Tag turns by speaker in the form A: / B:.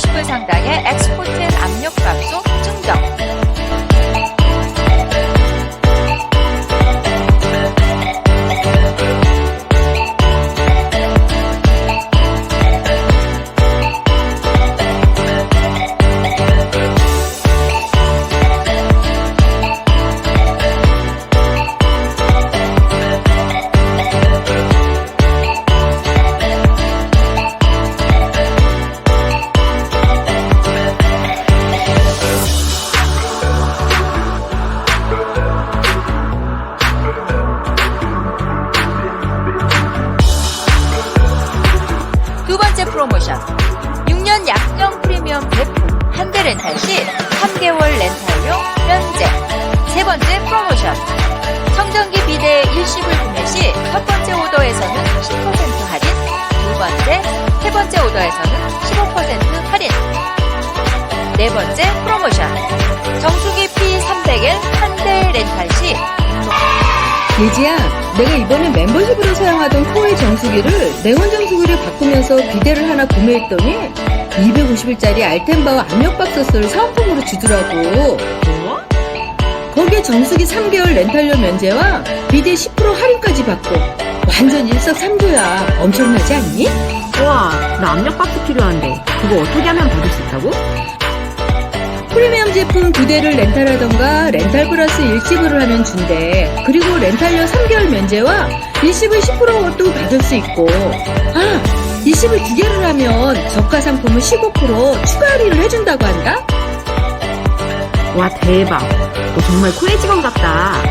A: 250불 상당의 엑스포텐 프로모션. 6년 약정 프리미엄 제품 한대 렌탈 시 3개월 렌탈료 면제. 세 번째 프로모션. 청정기 비대 일시불 구매 시 첫 번째 오더에서는 10% 할인, 두 번째, 세 번째 오더에서는 15% 할인. 네 번째
B: 예지야, 내가 이번에 멤버십으로 사용하던 코웨이 정수기를 냉온 정수기를 바꾸면서 비데를 하나 구매했더니 250일짜리 알텐바와 압력밥솥을 사은품으로 주더라고.
C: 뭐?
B: 거기에 정수기 3개월 렌탈료 면제와 비데 10% 할인까지 받고 완전 일석삼조야. 엄청나지 않니?
C: 우와, 나 압력밥솥 필요한데 그거 어떻게 하면 받을 수 있다고?
B: 프리미엄 제품 두 대를 렌탈하던가 렌탈 플러스 일시불을 하면 준대. 그리고 렌탈료 3개월 면제와 일시불 10%도 받을 수 있고. 아, 일시불 두 개를 하면 저가 상품은 15% 추가 할인을 해준다고 한다?
C: 와, 대박. 너 정말 코에 직원 같다.